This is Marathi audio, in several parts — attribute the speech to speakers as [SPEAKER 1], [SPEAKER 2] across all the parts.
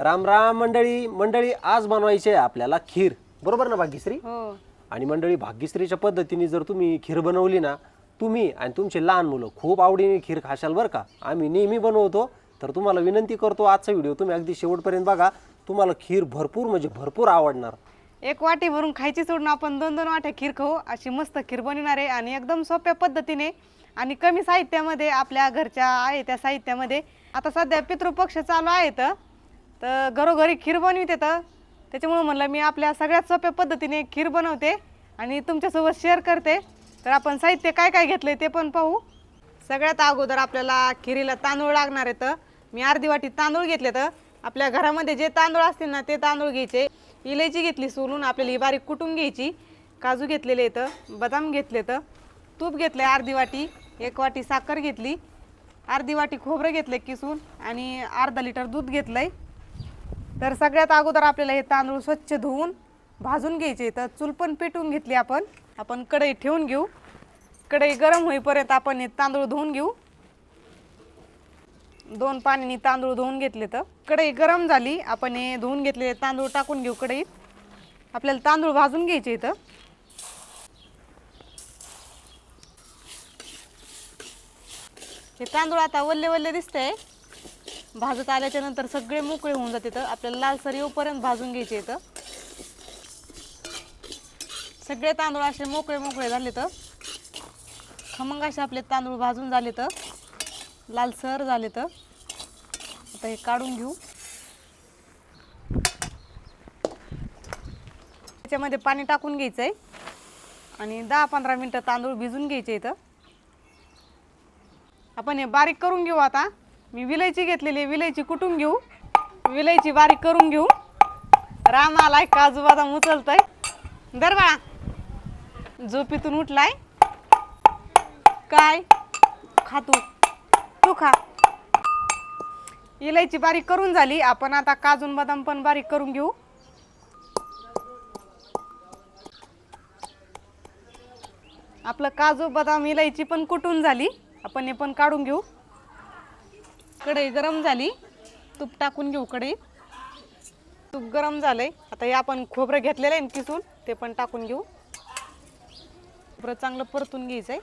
[SPEAKER 1] राम राम मंडळी मंडळी आज बनवायची आहे आपल्याला खीर. बरोबर ना भाग्यश्री?
[SPEAKER 2] हो.
[SPEAKER 1] आणि मंडळी भाग्यश्रीच्या पद्धतीने जर तुम्ही खीर बनवली ना तुम्ही आणि तुमचे लहान मुलं खूप आवडीने खीर खाशाल बरं का. आम्ही नेहमी बनवतो. तर तुम्हाला विनंती करतो आजचा व्हिडिओ तुम्ही अगदी शेवटपर्यंत बघा. तुम्हाला खीर भरपूर म्हणजे भरपूर आवडणार.
[SPEAKER 2] एक वाटी भरून खायची सोडून आपण दोन दोन वाट्या खीर खाऊ. अशी मस्त खीर बनवणार आहे आणि एकदम सोप्या पद्धतीने आणि कमी साहित्यामध्ये आपल्या घरच्या आहे त्या साहित्यामध्ये. आता सध्या पितृपक्ष चालू आहेत. तर तर घरोघरी खीर बनविते तर. त्याच्यामुळं म्हणलं मी आपल्या सगळ्यात सोप्या पद्धतीने खीर बनवते आणि तुमच्यासोबत शेअर करते. तर आपण साहित्य काय काय घेतलं आहे ते पण पाहू. सगळ्यात अगोदर आपल्याला खिरीला तांदूळ लागणार आहे तर. मी अर्धी वाटी तांदूळ घेतले तर. आपल्या घरामध्ये जे तांदूळ असतील ना ते तांदूळ घ्यायचे. इलायची घेतली सोलून आपल्याला ही बारीक कुटून घ्यायची. काजू घेतलेले आहेत बदाम घेतले तर. तूप घेतले अर्धी वाटी. एक वाटी साखर घेतली. अर्धी वाटी खोबरं घेतले किसून आणि अर्धा लिटर दूध घेतलं आहे तर सगळ्यात अगोदर आपल्याला हे तांदूळ स्वच्छ धुवून भाजून घ्यायचे. तर चूल पण पेटवून घेतली आपण. आपण कढई ठेवून घेऊ. कढई गरम होईपर्यंत आपण हे तांदूळ धुवून घेऊ. दोन पाण्याने तांदूळ धुवून घेतले तर. कढई गरम झाली. आपण हे धुवून घेतलेले तांदूळ टाकून घेऊ कढईत. आपल्याला तांदूळ भाजून घ्यायचे इथं. हे तांदूळ आता वल्ले वल्ले दिसतंय. भाजत आल्याच्यानंतर सगळे मोकळे होऊन जाते तर आपल्याला लालसर येऊपर्यंत भाजून घ्यायचे इथं. सगळे तांदूळ असे मोकळे मोकळे झाले तर खमंग असे आपले तांदूळ भाजून झाले तर लालसर झाले तर आता हे काढून घेऊ. त्याच्यामध्ये पाणी टाकून घ्यायचं आहे आणि दहा पंधरा मिनटं तांदूळ भिजून घ्यायचे इथं. आपण हे बारीक करून घेऊ आता. मी विलायची घेतलेली आहे विलायची कुटून घेऊ? विलायची बारीक करून घेऊ. राम आलाय काजू बदाम उचलतय दर बाळा झोपीतून उठलाय. काय? खा तू. तू खा. इलायची बारीक करून झाली. आपण आता काजून बदाम पण बारीक करून घेऊ. आपलं काजू बदाम इलायची पण कुटून झाली? आपण हे पण काढून घेऊ. कढई गरम झाली. तूप टाकून घेऊ कढईत तूप गरम झालंय. आता हे आपण खोबरं घेतलेलं आहे ना किसून ते पण टाकून घेऊ. खोबरं चांगलं परतून घ्यायचंय.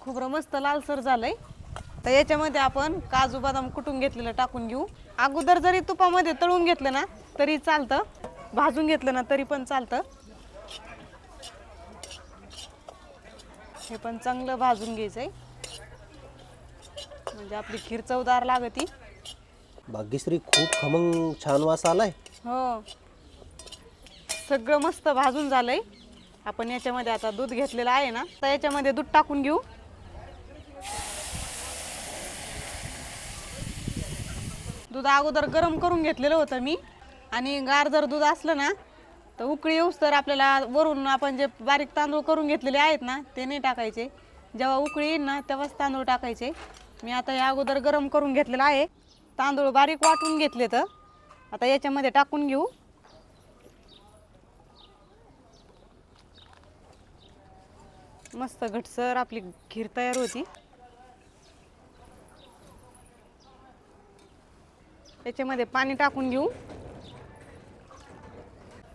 [SPEAKER 2] खोबरं मस्त लालसर झालंय. तर याच्यामध्ये आपण काजू बदाम कुटून घेतलेलं टाकून घेऊ. अगोदर जरी तुपामध्ये तळून घेतलं ना तरी चालतं. भाजून घेतलं ना तरी पण चालतं. हे पण चांगलं भाजून घ्यायचंय. म्हणजे आपली खीर चवदार लागती.
[SPEAKER 1] भाग्यश्री खूप खमंग छान वास आलाय.
[SPEAKER 2] हो. सगळं मस्त भाजून झालंय. आपण याच्यामध्ये आता दूध घेतलेलं आहे ना तर याच्यामध्ये दूध टाकून घेऊ. दूध अगोदर गरम करून घेतलेलं होतं मी. आणि गार जर दूध असलं ना तर उकळी येऊस तर आपल्याला वरून आपण जे बारीक तांदूळ करून घेतलेले आहेत ना ते नाही टाकायचे. जेव्हा उकळी येईल ना तेव्हाच तांदूळ टाकायचे. मी आता या अगोदर गरम करून घेतलेलं आहे. तांदूळ बारीक वाटून घेतले तर आता याच्यामध्ये टाकून घेऊ. मस्त घटसर आपली खीर तयार होती. याच्यामध्ये पाणी टाकून घेऊ.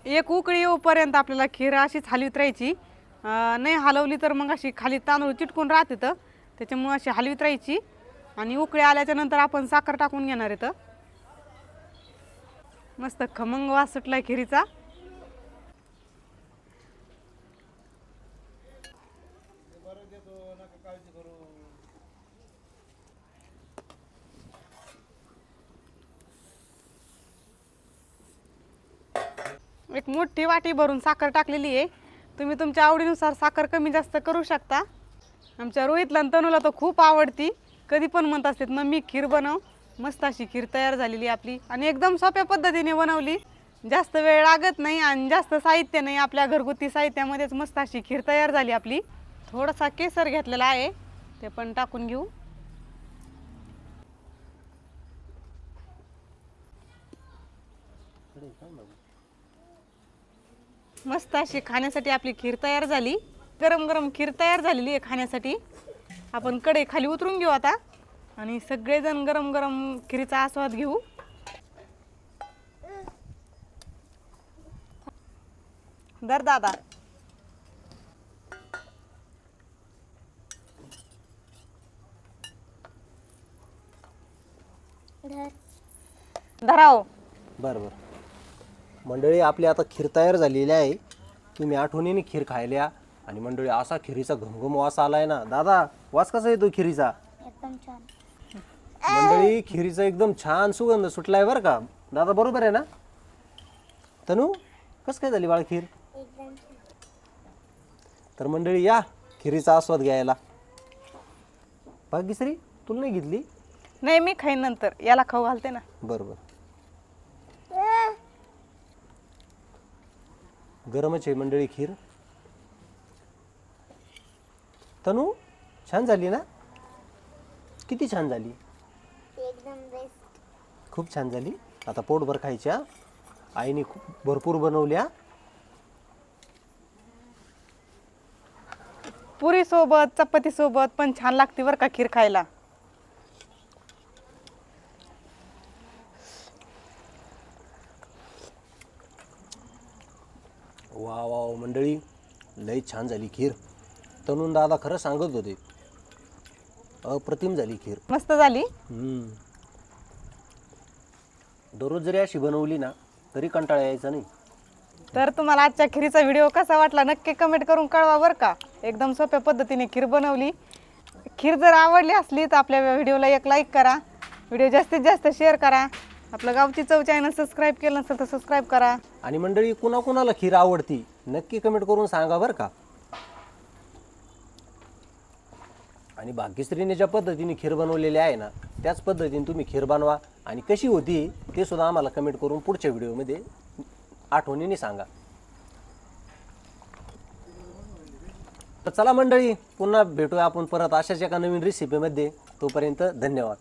[SPEAKER 2] एक उकळी येऊपर्यंत आपल्याला खीर अशीच हलवीत राहायची. नाही हलवली तर मग अशी खाली तांदूळ चिटकून राहते तर त्याच्यामुळे अशी हलवीत राहायची. आणि उकळी आल्याच्यानंतर आपण साखर टाकून घेणार आहे तर मस्त खमंग वास खिरीचा. एक मोठी वाटी भरून साखर टाकलेली आहे. तुम्ही तुमच्या आवडीनुसार साखर कमी जास्त करू शकता. आमच्या रोहितला आणि तनूला तर खूप आवडती. कधी पण म्हणत असतात मम्मी खीर बनव. मस्त अशी खीर तयार झालेली आपली. आणि एकदम सोप्या पद्धतीने बनवली. जास्त वेळ लागत नाही आणि जास्त साहित्य नाही आपल्या घरगुती साहित्यामध्येच मस्त अशी खीर तयार झाली आपली. थोडासा केसर घेतलेला आहे. ते पण टाकून घेऊ. मस्त अशी खाण्यासाठी आपली खीर तयार झाली. गरम गरम खीर तयार झालेली आहे खाण्यासाठी. आपण कडे खाली उतरून घेऊ आता आणि सगळेजण गरम गरम खिरीचा आस्वाद घेऊ. दर दादा. धराव.
[SPEAKER 1] बर बर. मंडळी आपली आता खीर तयार झालेली आहे. तुम्ही आठवणीने खीर खायला आणि मंडळी असा खिरीचा घमघम वास आलाय ना. दादा वास कसा येतो खिरीचा?
[SPEAKER 3] एकदम छान.
[SPEAKER 1] मंडळी खिरीचा एकदम छान सुगंध सुटलाय बरं का. दादा बरोबर आहे ना? तनू कसं काय झाली बाळ खीर?
[SPEAKER 3] एकदम छान.
[SPEAKER 1] तर मंडळी या खिरीचा आस्वाद घ्यायला. भाग्यश्री तुला नाही घेतली?
[SPEAKER 2] नाही मी खाईन नंतर. याला खाऊ घालते ना.
[SPEAKER 1] बरं बरं गरमच आहे मंडळी खीर. तनू छान झाली ना? किती छान झाली?
[SPEAKER 3] एकदम बेस्ट
[SPEAKER 1] खूप छान झाली. आता पोटभर खायच्या. आईने खूप भरपूर बनवल्या.
[SPEAKER 2] पुरी सोबत चपाती सोबत पण छान लागते बरं का खीर खायला.
[SPEAKER 1] वा वा वा, मंडळी. लई छान झाली खीर. तनून दादा खरं सांगत होते. अप्रतिम झाली खीर.
[SPEAKER 2] मस्त झाली?
[SPEAKER 1] हम्म. दररोज जरी अशी बनवली ना तरी कंटाळा यायचा नाही.
[SPEAKER 2] तर तुम्हाला आजच्या खिरीचा व्हिडिओ कसा वाटला नक्की कमेंट करून कळवा बरं का. एकदम सोप्या पद्धतीने खीर बनवली. खीर जर आवडली असली तर आपल्या व्हिडिओला एक लाईक करा. व्हिडिओ जास्तीत जास्त शेअर करा. आपलं गावची चव चॅनल सबस्क्राईब केलं नसेल तर सबस्क्राईब करा.
[SPEAKER 1] आणि मंडळी कुणाकुणाला खीर आवडती नक्की कमेंट करून सांगा बरं का. आणि भाग्यश्रीने ज्या पद्धतीने खीर बनवलेली आहे ना त्याच पद्धतीने तुम्ही खीर बनवा. आणि कशी होती ते सुद्धा आम्हाला कमेंट करून पुढच्या व्हिडिओमध्ये आठवणीने सांगा. तर चला मंडळी पुन्हा भेटूया आपण परत अशाच एका नवीन रेसिपीमध्ये तोपर्यंत धन्यवाद.